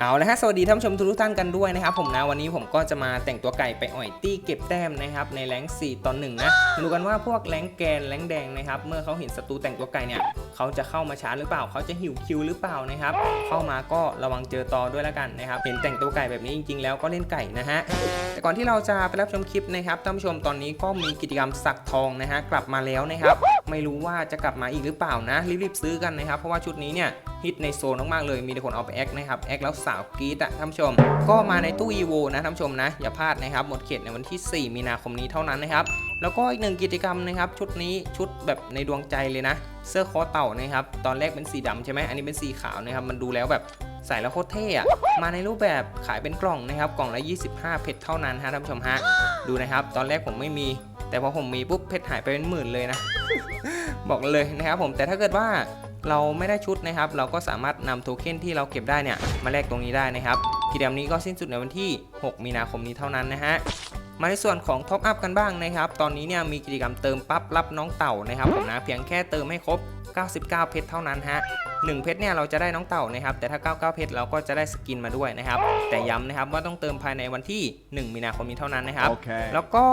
เอาละฮะสวัสดีท่านผู้ชมทุกท่านกันด้วยนะครับผมนะวันนี้ผมก็จะมาแต่งตัวไก่ไปอ่อยตี้เก็บแต้มนะครับในแรง4ตอนหนึ่งนะมาดูกันว่าพวกแรงแกนแรงแดงนะครับเมื่อเขาเห็นศัตรูแต่งตัวไก่เนี่ยเขาจะเข้ามาช้าหรือเปล่า เขาจะหิวคิวหรือเปล่านะครับเข้ามาก็ระวังเจอตอด้วยแล้วกันนะครับเห็นแต่งตัวไก่แบบนี้จริง ๆ แล้วก็เล่นไก่นะฮะแต่ก่อนที่เราจะไปรับชมคลิปนะครับท่านผู้ชมตอนนี้ก็มีกิจกรรมสักทองนะฮะกลับมาแล้วนะครับ ไม่รู้ว่าจะกลับมาอีกหรือเปล่านะ รีบๆซื้อกันนะครับ เพราะว่าชุดนี้เนี่ยฮิตในโซนมากๆเลย มีแต่คนเอาไปแอคนะครับ แอคแล้วสาวกรี๊ดอะท่านผู้ชม ก็มาในตู้ EVO นะท่านผู้ชมนะ อย่าพลาดนะครับ หมดเขตในวันที่ 4 มีนาคมนี้เท่านั้นนะครับ แล้วก็อีกหนึ่งกิจกรรมนะครับ ชุดนี้ชุดแบบในดวงใจเลยนะ เสื้อคอเต่านะครับ ตอนแรกเป็นสีดำใช่ไหมอันนี้เป็นสีขาวนะครับ มันดูแล้วแบบใส่แล้วโคตรเท่อะมาในรูปแบบขายเป็นกล่องนะครับ กล่องละ 25 เพชรเท่านั้นฮะท่านผู้ชมฮะ ดูนะครับ ตอนแรกผมไม่มี แต่พอผมมีปุ๊บเพชรหายไปเป็นหมื่นเลยนะ บอกเลยนะครับผมแต่ถ้าเกิดว่าเราไม่ได้ชุดนะครับ เราก็สามารถนำโทเค็นที่เราเก็บได้เนี่ย มาแลกตรงนี้ได้นะครับ กิจกรรมนี้ก็สิ้นสุดในวันที่ 6 มีนาคมนี้เท่านั้นนะฮะมาในส่วนของท็อปอัพกันบ้างนะครับ ตอนนี้เนี่ยมีกิจกรรมเติมปั๊บรับน้องเต่านะครับผมนะเพียงแค่เติมให้ครบ 99 เพชรเท่านั้นฮะ1เพชรเนี่ยเราจะได้น้องเต่านะครับ แต่ถ้า 99 เพชรเราก็จะได้สกินมาด้วยนะครับ แต่ย้ำนะครับว่าต้องเติมภายในวันที่ 1 มีนาคมนี้เท่านั้นนะครับ Okay. แล้วก็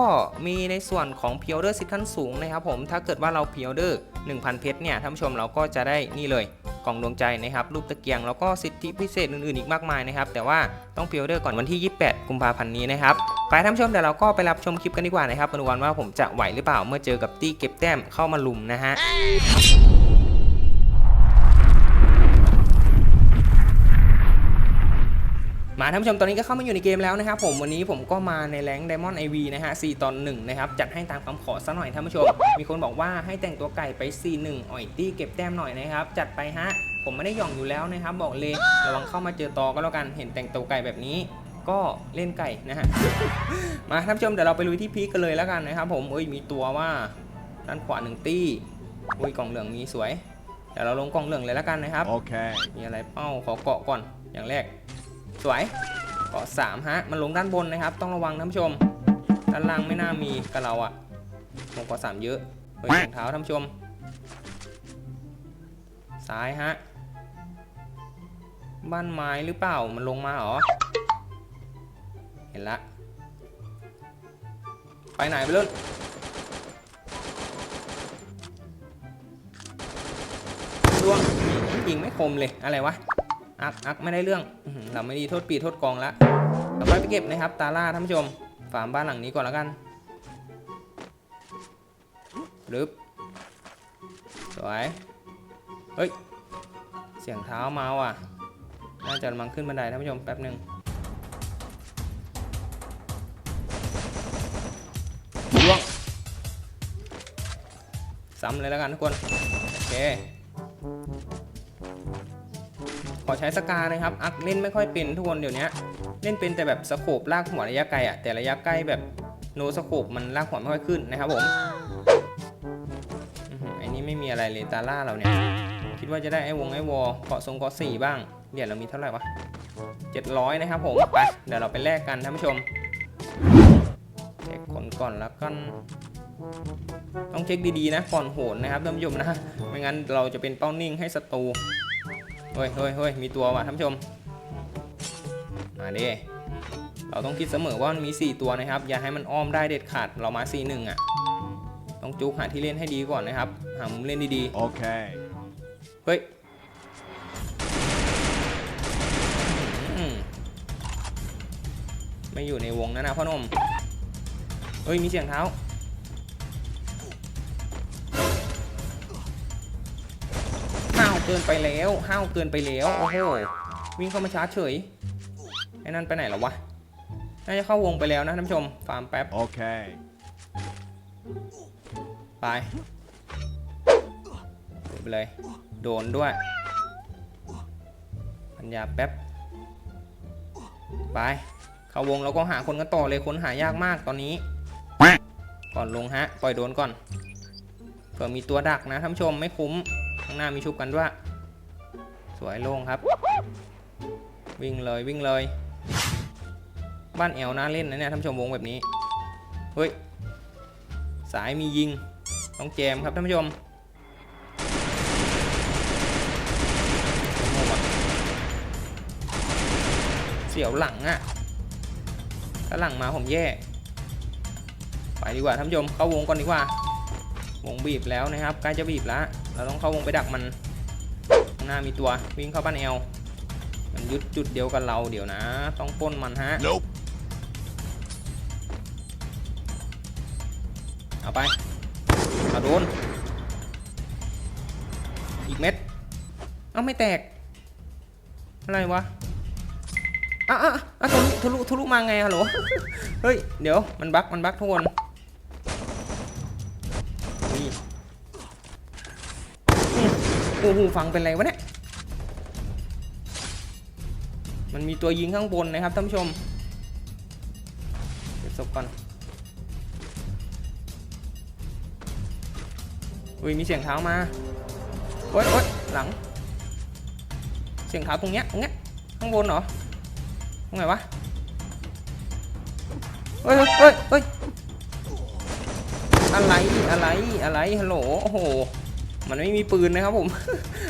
มีในส่วนของพิออเดอร์สิทธิ์ขั้นสูงนะครับผม ถ้าเกิดว่าเราพิออเดอร์ 1,000 เพชรเนี่ย ท่านผู้ชมเราก็จะได้นี่เลยกล่องดวงใจนะครับ รูปตะเกียง แล้วก็สิทธิพิเศษอื่นๆ อีกมากมายนะครับ แต่ว่าต้องพิออเดอร์ก่อนวันที่ 28 กุมภาพันธ์นี้นะครับ ไปท่านผู้ชมเดี๋ยวเราก็ไปรับชมคลิปกันดีกว่านะครับมาดูกันว่าผมจะไหวหรือเปล่าเมื่อเจอกับตี้เก็บแต้มเข้ามาลุมนะฮะ มาท่านผู้ชมตอนนี้ก็เข้ามาอยู่ในเกมแล้วนะครับผมวันนี้ผมก็มาในแรงค์ไดมอนด์ไอวีนะฮะ4ตอน1นะครับจัดให้ตามคำขอซะหน่อยท่านผู้ชม มีคนบอกว่าให้แต่งตัวไก่ไป 4 1 อ่อยตี้เก็บแต้มหน่อยนะครับ จัดไปฮะ ผมไม่ได้หย่องอยู่แล้วนะครับ บอกเลยระวังเข้ามาเจอตอก็แล้วกันเห็นแต่งตัวไก่แบบนี้ก็เล่นไก่นะฮะ มาท่านผู้ชมเดี๋ยวเราไปลุยที่พีคกันเลยแล้วกันนะครับผมเอ้ยมีตัวว่าด้านขวาหนึ่งตี้อุ้ยกล่องเหลืองมีสวยเดี๋ยวเราลงกล่องเหลืองเลยแล้วกันนะครับ Okay. มีอะไรเป้าขอเกาะก่อนอย่างแรก สวยเกาะสามฮะ มันลงด้านบนนะครับ ต้องระวังท่านผู้ชม ด้านล่างไม่น่ามีกับเราอะลงเกาะสามเยอะเฮ้ยรองเท้าท่านผู้ชม ซ้ายฮะ บ้านไม้หรือเปล่า มันลงมาเหรอ เห็นละ ไปไหนไปเลยดวงยิงไม่คมเลย อะไรวะ อักอักไม่ได้เรื่องเราไม่ดีโทษปีโทษกองละเราไปไปเก็บนะครับ ตาล่าท่านผู้ชม ฝามบ้านหลังนี้ก่อนแล้วกันรึบสวย เฮ้ย เสียงเท้ามาว่ะ น่าจะกำลังขึ้นบันไดท่านผู้ชมแป๊บหนึ่งล่วง ซ้ำเลยแล้วกันทุกคน โอเค ขอใช้สกานะครับ อักเล่นไม่ค่อยเป็นทุกคนเดี๋ยวนี้เล่นเป็นแต่แบบสโคปลากหัวระยะไกลอะแต่ระยะใกล้แบบโนสโคปมันลากหัวไม่ค่อยขึ้นนะครับผมอื้อหือไอ้นี้ไม่มีอะไรเลยตาล่าเราเนี่ย คิดว่าจะได้ไอ้วงไอ้วอเกาะทรงเกาะสี่บ้างเหรียญเรามีเท่าไหร่วะ700 นะครับผม ไป เดี๋ยวเราไปแลกกันท่านผู้ชมเช็คคนก่อนแล้วกัน ต้องเช็คดีๆนะก่อนโหนนะครับท่านผู้ชมนะ ไม่งั้นเราจะเป็นเป้านิ่งให้ศัตรู เฮ้ยเฮ้ยเฮ้ยมีตัวว่ะท่านผู้ชม มาดิ เราต้องคิดเสมอว่ามันมี 4 ตัวนะครับ อย่าให้มันอ้อมได้เด็ดขาด เรามา 4 1 อะ ต้องจุกหาที่เล่นให้ดีก่อนนะครับ หามุมเล่นดี Okay. ๆเฮ้ยอืมไม่อยู่ในวงนะนะพ่อหนมเฮ้ย มีเสียงเท้า เกินไปแล้วห้าวเกินไปแล้วโอ้โหวิ่งเข้ามาชาร์จเฉยไอ้นั่นไปไหนแล้ววะน่าจะเข้าวงไปแล้วนะท่านผู้ชมฟาร์มแป๊บ Okay. ไปเดี๋ยวไปเลย โดนด้วยปัญญาแป๊บไปเข้าวงแล้วก็หาคนกันต่อเลยคนหายากมากตอนนี้ ก่อนลงฮะ ปล่อยโดนก่อนเผื่อมีตัวดักนะท่านผู้ชมไม่คุ้ม ข้างหน้ามีชุบกันด้วย สวยโล่งครับ วิ่งเลยวิ่งเลย บ้านแอลน่าเล่นนะเนี่ยท่านผู้ชมวงแบบนี้ เฮ้ย สายมียิงต้องแจมครับท่านผู้ชมโอ้โหว่ะสียวหลังอะถ้าหลังมาผมแย่ ไปดีกว่าท่านผู้ชมเข้าวงก่อนดีกว่า วงบีบแล้วนะครับใกล้จะบีบแล้ว เราต้องเข้าวงไปดักมันข้างหน้ามีตัววิ่งเข้าบ้านเอลมันยึดจุดเดียวกับเราเดี๋ยวนะ ต้องปล้นมันฮะ Nope. เอาไปเอาโดน อีกเม็ด เอาไม่แตก อะไรวะอะอะอะทะลุทะลุทะลุมาไงฮัลโหล เฮ้ย เดี๋ยว มันบั๊กมันบั๊กทุกคนนี่ มโอ้ฟังเป็นไรวะเนี่ย มันมีตัวยิงข้างบนนะครับท่านผู้ชม เก็บศพก่อนอุ้ยมีเสียงเท้ามา โอ๊ยโอ๊ยหลัง เสียงเท้าตรงเนี้ยตรงเนี้ยข้างบนเหรอ ตรงไหนวะเฮ้ยเฮ้ยเฮ้ยเฮ้ยอะไร อะไร อะไร ฮัลโหล โอ้โห มันไม่มีปืนนะครับผม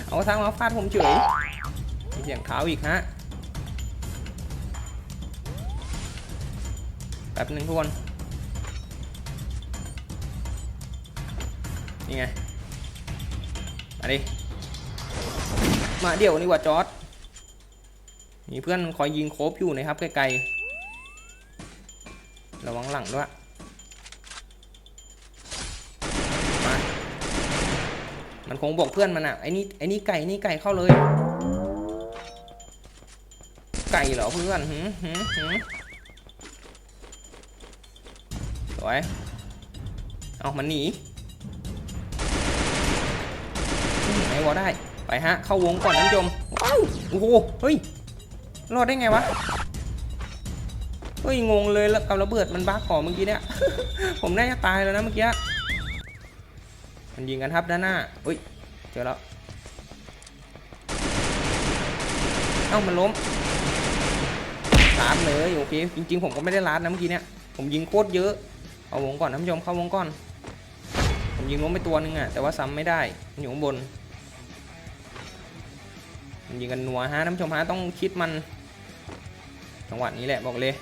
เอาทางมาฟาดผมเฉยมีเสียงเท้าอีกฮะแป๊บหนึ่งทุกคนนี่ไงมาดิมาเดี๋ยวนี่ว่าจอร์ดมีเพื่อนคอยยิงโคบอยู่นะครับไกลๆระวังหลังด้วย มา มันคงบอกเพื่อนมันอะไอ้นี่ไอ้นี่ไก่นี่ไก่เข้าเลย ไก่เหรอเพื่อนหืมหืมหืมสวยเอามันหนีไหนวะได้ ไปฮะ เข้าวงก่อนท่านผู้ชมว้าวโอ้โห เฮ้ย รอดได้ไงวะ เฮ้ย งงเลยแล้วกับระเบิดมันบ้าขอเมื่อกี้เนี่ย ผมน่าจะตายแล้วนะเมื่อกี้ มันยิงกันครับด้านหน้าเฮ้ยเจอแล้วเอ้ามันล้มลาดเลยโอเคจริง ๆ ผมก็ไม่ได้ลาดนะเมื่อกี้เนี่ยผมยิงโคตรเยอะเอาวงก่อนท่านผู้ชมเข้าวงก่อนผมยิงล้มไปตัวนึงอะแต่ว่าซ้ำไม่ได้มันอยู่ข้างบนมันยิงกันหนัวฮะท่านผู้ชมฮะต้องคิดมันจังหวะนี้แหละบอกเลย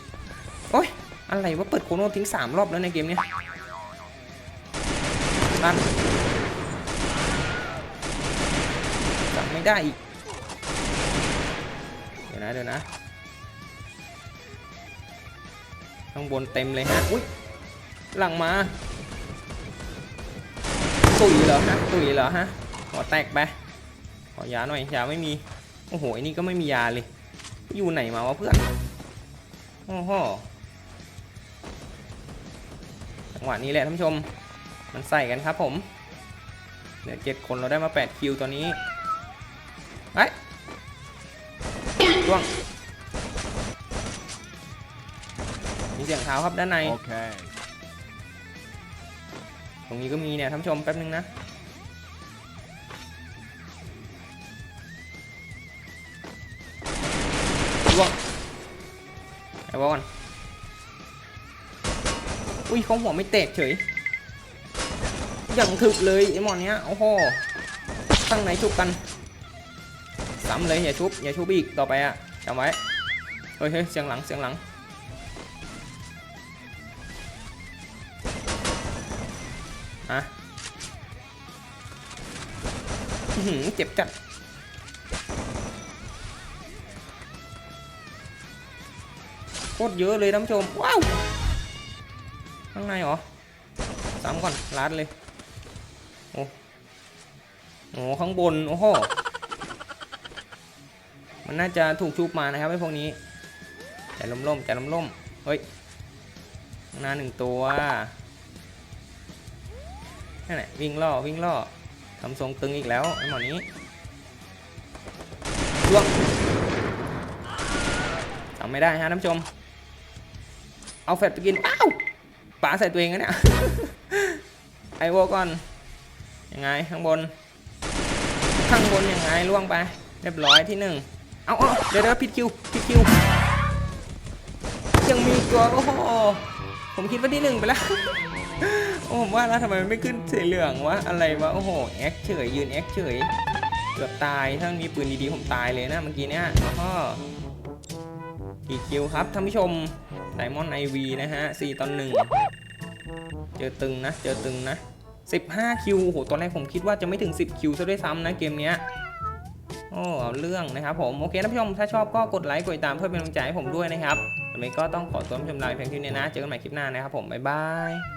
โอ้ยอะไรว่าเปิดโคโนทิ้งสามรอบแล้วในเกมเนี้ยลั่นจับ ได้อีก เดี๋ยวนะเดี๋ยวนะ ข้างบนเต็มเลยฮะ อุ้ย หลังมา ตุ๋ยเหรอฮะ ตุ๋ยเหรอฮะ หัวแตกไป ขอยาหน่อย ยาไม่มี โอ้โหไอ้นี่ก็ไม่มียาเลย อยู่ไหนมาวะเพื่อน โอ้โหจังหวะนี้แหละท่านผู้ชม มันใส่กันครับผม เหลือเจ็ดคนเราได้มาแปดคิวตอนนี้ ไปล่วงมีเสียงเท้าครับด้านใน Okay. ตรงนี้ก็มีเนี่ยท่านผู้ชมแป๊บนึงนะ ล่วงไอ้บอลก่อนอุ้ยเขาหัวไม่แตกเฉย อย่างถึกเลยไอ้หมอนเนี้ย โอ้โหข้างในชุบกัน ซ้ำเลยอย่าชุบอย่าชุบอีกต่อไปอะจำไว้เฮ้ยเฮ้ยเสียงหลังเสียงหลังอะหือเจ็บจัดโคตรเยอะเลยท่านผู้ชม ว้าว ข้างในเหรอซ้ำก่อนลัดเลย โอ้โหข้างบน โอ้โห มันน่าจะถูกชุบมานะครับไอ้พวกนี้ใจล่มๆใจล่มๆเฮ้ยหน้าหนึ่งตัวนั่นแหละวิ่งล่อวิ่งล่อทำทรงตึงอีกแล้วไอ้หมอนี้ล่วงทำไม่ได้ฮะท่านผู้ชม เอาแฟตไปกินอ้าวป๋าใส่ตัวเองนะเนี่ยไอโวก่อนยังไงข้างบน ข้างบนยังไงล่วงไป เรียบร้อยที่หนึ่ง เอาเอาเดี๋ยวเดี๋ยวผิดคิวผิดคิว ยังมีตัวโอ้โหผมคิดว่าที่หนึ่งไปแล้วโอ้ผมว่าแล้วทำไมมันไม่ขึ้นสีเหลืองวะอะไรวะโอ้โหแอคเฉยยืนแอคเฉยเกือบตายถ้ามีปืนดีๆผมตายเลยนะเมื่อกี้เนี้ยอ้อกี่คิวครับท่านผู้ชมไดมอนด์ไอวีนะฮะ4ตอน1เจอตึงนะ เจอตึงนะ 15 คิวโอ้โหตอนแรกผมคิดว่าจะไม่ถึง 10 คิวซะด้วยซ้ำนะเกมเนี้ย โอ้เอาเรื่องนะครับผมโอเคท่านผู้ชมถ้าชอบก็กดไลค์กดติดตามเพื่อเป็นกำลังใจให้ผมด้วยนะครับวันนี้ก็ต้องขอตัวผู้ชมลาไปเพียงเท่านี้นะ เจอกันใหม่คลิปหน้านะครับผมบ๊ายบาย